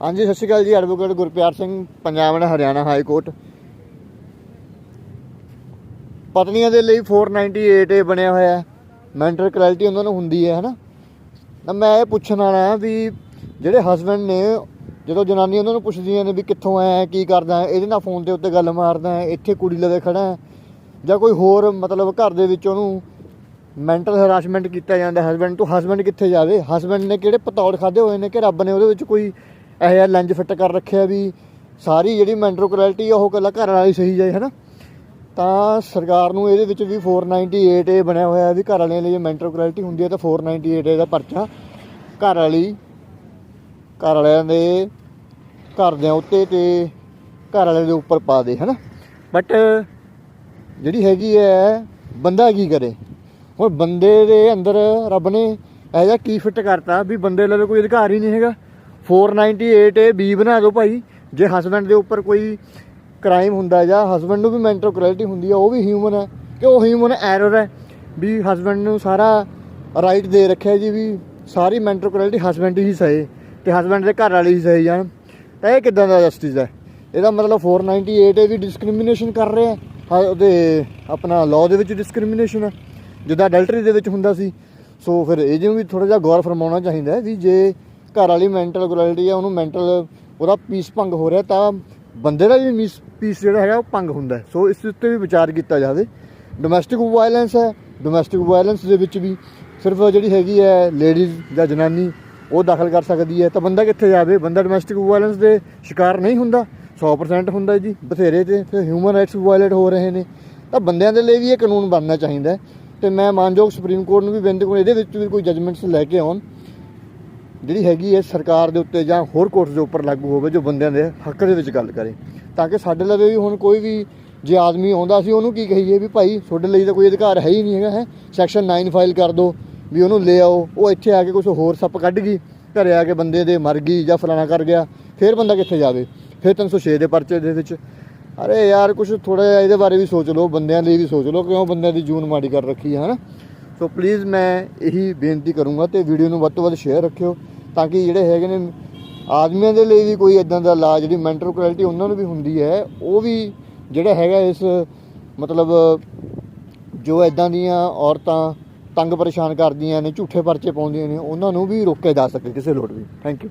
ਹਾਂਜੀ, ਸਤਿ ਸ਼੍ਰੀ ਅਕਾਲ ਜੀ advocate Gurpyar Singh, Punjab and Haryana high court ਪਤਨੀਆਂ ਦੇ ਲਈ 498 ਏ ਬਣਿਆ ਹੋਇਆ ਹੈ। ਮੈਂਟਲ ਕਲੈਰਿਟੀ ਉਹਨਾਂ ਨੂੰ ਹੁੰਦੀ ਹੈ, ਹਨਾ? ਤਾਂ ਮੈਂ ਇਹ ਪੁੱਛਣ ਵਾਲਾ ਵੀ ਜਿਹੜੇ ਹਸਬੰਡ ਨੇ, ਜਦੋਂ ਜਨਾਨੀ ਉਹਨਾਂ ਨੂੰ ਪੁੱਛਦੀਆਂ ਨੇ ਵੀ ਕਿੱਥੋਂ ਆਇਆ ਕੀ ਕਰਦਾ ਇਹਦੇ ਨਾਲ ਫੋਨ ਦੇ ਉੱਤੇ ਗੱਲ ਮਾਰਦਾ ਇੱਥੇ ਕੁੜੀ ਲਵੇ ਖੜਾ ਜਾਂ ਕੋਈ ਹੋਰ ਮਤਲਬ ਘਰ ਦੇ ਵਿੱਚ ਉਹਨੂੰ ਮੈਂਟਲ ਹਰਾਸਮੈਂਟ ਕੀਤਾ ਜਾਂਦਾ ਹਸਬੰਡ ਤੋਂ ਹਸਬੰਡ ਕਿੱਥੇ ਜਾਵੇ? ਹਸਬੰਡ ਨੇ ਕਿਹੜੇ ਪਤੌੜ ਖਾਦੇ ਹੋਏ ਨੇ ਕਿ ਰੱਬ ਨੇ ਉਹਦੇ ਵਿੱਚ ਕੋਈ ਇਹੋ ਜਿਹਾ ਲੰਜ ਫਿੱਟ ਕਰ ਰੱਖਿਆ ਵੀ ਸਾਰੀ ਜਿਹੜੀ ਮੈਂਟਲ ਕੁਆਲਿਟੀ ਆ, ਉਹ ਕੱਲਾ ਘਰ ਵਾਲੀ ਸਹੀ ਜਾਏ, ਹਨਾ? ਤਾਂ ਸਰਕਾਰ ਨੂੰ ਇਹਦੇ ਵਿੱਚ ਵੀ 498 ਏ ਬਣਿਆ ਹੋਇਆ ਵੀ ਘਰ ਵਾਲਿਆਂ ਲਈ ਜੇ ਮੈਂਟਲ ਕੁਆਲਿਟੀ ਹੁੰਦੀ ਹੈ ਤਾਂ 498 ਏ ਦਾ ਪਰਚਾ ਘਰ ਵਾਲੀ, ਘਰ ਵਾਲਿਆਂ ਦੇ ਘਰ ਦੇ ਉੱਤੇ ਤੇ ਘਰ ਵਾਲਿਆਂ ਦੇ ਉੱਪਰ ਪਾ ਦੇ, ਹਨਾ? ਬਟ ਜਿਹੜੀ ਹੈਗੀ ਹੈ ਬੰਦਾ ਕੀ ਕਰੇ? ਹੁਣ ਬੰਦੇ ਦੇ ਅੰਦਰ ਰੱਬ ਨੇ ਇਹ ਜਿਹਾ ਕੀ ਫਿੱਟ ਕਰਤਾ ਵੀ ਬੰਦੇ ਲਈ ਕੋਈ ਅਧਿਕਾਰ ਹੀ ਨਹੀਂ ਹੈਗਾ। 498 ਏ ਬੀ ਬਣਾ ਦਿਓ ਭਾਈ। ਜੇ ਹਸਬੰਡ ਦੇ ਉੱਪਰ ਕੋਈ ਕ੍ਰਾਈਮ ਹੁੰਦਾ ਜਾਂ ਹਸਬੰਡ ਨੂੰ ਵੀ ਮੈਂਟਲ ਕੁਆਲਿਟੀ ਹੁੰਦੀ ਆ, ਉਹ ਵੀ ਹਿਊਮਨ ਹੈ ਕਿ ਉਹ ਹਿਊਮਨ ਐਰਰ ਹੈ ਵੀ ਹਸਬੰਡ ਨੂੰ ਸਾਰਾ ਰਾਈਟ ਦੇ ਰੱਖਿਆ ਜੀ ਵੀ ਸਾਰੀ ਮੈਂਟਲ ਕੁਆਲਿਟੀ ਹਸਬੰਡ ਹੀ ਸਹੇ, ਤੇ ਹਸਬੰਡ ਦੇ ਘਰ ਵਾਲੇ ਹੀ ਸਹੀ ਜਾਣ। ਤਾਂ ਇਹ ਕਿਦਾਂ ਦਾ ਜਸਟਿਸ ਹੈ ਇਹਦਾ ਮਤਲਬ 498 ਏ ਵੀ ਡਿਸਕ੍ਰਿਮੀਨੇਸ਼ਨ ਕਰ ਰਿਹਾ। ਹੈ, ਉਹਦੇ ਆਪਣਾ ਲਾਅ ਦੇ ਵਿੱਚ ਡਿਸਕ੍ਰਿਮੀਨੇਸ਼ਨ ਹੈ ਜਿੱਦਾਂ ਅਡਲਟਰੀ ਦੇ ਵਿੱਚ ਹੁੰਦਾ ਸੀ। ਸੋ ਫਿਰ ਇਹ ਜਿਵੇਂ ਵੀ ਥੋੜਾ ਜਿਹਾ ਗੌਰ ਫਰਮਾਉਣਾ ਚਾਹੀਦਾ ਹੈ ਵੀ ਜੇ ਘਰ ਵਾਲੀ ਮੈਂਟਲ ਕੁਆਲਿਟੀ ਆ, ਉਹਨੂੰ ਮੈਂਟਲ ਉਹਦਾ ਪੀਸ ਭੰਗ ਹੋ ਰਿਹਾ, ਤਾਂ ਬੰਦੇ ਦਾ ਵੀ ਪੀਸ ਜਿਹੜਾ ਹੈਗਾ ਉਹ ਭੰਗ ਹੁੰਦਾ ਸੋ ਇਸ ਉੱਤੇ ਵੀ ਵਿਚਾਰ ਕੀਤਾ ਜਾਵੇ। ਡੋਮੈਸਟਿਕ ਵਾਇਲੈਂਸ ਹੈ ਡੋਮੈਸਟਿਕ ਵਾਇਲੈਂਸ ਦੇ ਵਿੱਚ ਵੀ ਸਿਰਫ ਜਿਹੜੀ ਹੈਗੀ ਹੈ ਲੇਡੀਜ਼ ਜਾਂ ਜਨਾਨੀ ਉਹ ਦਾਖਲ ਕਰ ਸਕਦੀ ਹੈ। ਤਾਂ ਬੰਦਾ ਕਿੱਥੇ ਜਾਵੇ? ਬੰਦਾ ਡੋਮੈਸਟਿਕ ਵਾਇਲੈਂਸ ਦੇ ਸ਼ਿਕਾਰ ਨਹੀਂ ਹੁੰਦਾ 100% ਹੁੰਦਾ ਜੀ। ਬਥੇਰੇ ਤੇ ਫਿਰ ਹਿਊਮਨ ਰਾਈਟਸ ਵਾਇਲੇਟ ਹੋ ਰਹੇ ਨੇ। ਤਾਂ ਬੰਦਿਆਂ ਦੇ ਲਈ ਵੀ ਇਹ ਕਾਨੂੰਨ ਬਣਨਾ ਚਾਹੀਦਾ ਹੈ। ਤੇ ਮੈਂ ਮਾਨਯੋਗ ਸੁਪਰੀਮ ਕੋਰਟ ਨੂੰ ਵੀ ਬੇਨਤੀ ਕਰੂੰ ਇਹਦੇ ਵਿੱਚ ਵੀ ਕੋਈ ਜਜਮੈਂਟਸ ਲੈ ਕੇ ਆਉਣ। ਜਿਹੜੀ ਹੈਗੀ ਹੈ ਸਰਕਾਰ ਦੇ ਉੱਤੇ ਜਾਂ ਹੋਰ ਕੋਰਟਸ ਦੇ ਉੱਪਰ ਲਾਗੂ ਹੋਵੇ ਜੋ ਬੰਦਿਆਂ ਦੇ ਹੱਕ ਦੇ ਵਿੱਚ ਗੱਲ ਕਰੇ, ਤਾਂ ਕਿ ਸਾਡੇ ਲਵੇ ਵੀ ਹੁਣ ਕੋਈ ਵੀ ਜੇ ਆਦਮੀ ਆਉਂਦਾ ਸੀ ਉਹਨੂੰ ਕੀ ਕਹੀਏ ਵੀ ਭਾਈ ਤੁਹਾਡੇ ਲਈ ਤਾਂ ਕੋਈ ਅਧਿਕਾਰ ਹੈ ਹੀ ਨਹੀਂ ਹੈਗਾ, ਹੈ? ਸੈਕਸ਼ਨ 9 ਫਾਈਲ ਕਰ ਦਿਓ ਵੀ ਉਹਨੂੰ ਲੈ ਆਓ, ਉਹ ਇੱਥੇ ਆ ਕੇ ਕੁਝ ਹੋਰ ਸੱਪ ਕੱਢ ਗਈ, ਘਰੇ ਆ ਕੇ ਬੰਦੇ ਦੇ ਮਰ ਗਈ ਜਾਂ ਫਲਾਣਾ ਕਰ ਗਿਆ, ਫਿਰ ਬੰਦਾ ਕਿੱਥੇ ਜਾਵੇ? ਫਿਰ 306 ਦੇ ਪਰਚੇ ਦੇ ਵਿੱਚ। ਅਰੇ ਯਾਰ ਕੁਝ ਥੋੜਾ ਜਿਹਾ ਇਹਦੇ ਬਾਰੇ ਵੀ ਸੋਚ ਲਓ, ਬੰਦਿਆਂ ਲਈ ਵੀ ਸੋਚ ਲਓ, ਕਿਉਂ ਬੰਦਿਆਂ ਦੀ ਜੂਨ ਮਾੜੀ ਕਰ ਰੱਖੀ ਹੈ, ਹਨਾ? ਸੋ ਪਲੀਜ਼ ਮੈਂ ਇਹੀ ਬੇਨਤੀ ਕਰੂੰਗਾ ਤੇ ਵੀਡੀਓ ਨੂੰ ਵੱਧ ਤੋਂ ਵੱਧ ਸ਼ੇਅਰ ਰੱਖਿਓ। ਤਾਂ ਕਿ ਜਿਹੜੇ ਹੈਗੇ ਨੇ ਆਦਮੀਆਂ ਦੇ ਲਈ ਵੀ ਕੋਈ ਇਦਾਂ ਦਾ ਲਾ ਜਿਹੜੀ ਮੈਂਟਲ ਕੁਆਲਿਟੀ ਉਹਨਾਂ ਨੂੰ ਵੀ ਹੁੰਦੀ ਹੈ, ਉਹ ਵੀ ਜਿਹੜਾ ਹੈਗਾ ਇਸ, ਮਤਲਬ ਜੋ ਇਦਾਂ ਦੀਆਂ ਔਰਤਾਂ ਤੰਗ ਪਰੇਸ਼ਾਨ ਕਰਦੀਆਂ ਨੇ, ਝੂਠੇ ਪਰਚੇ ਪਾਉਂਦੀਆਂ ਨੇ, ਉਹਨਾਂ ਨੂੰ ਵੀ ਰੋਕਿਆ ਜਾ ਸਕੇ ਕਿਸੇ ਲੋੜ ਵੀ। Thank you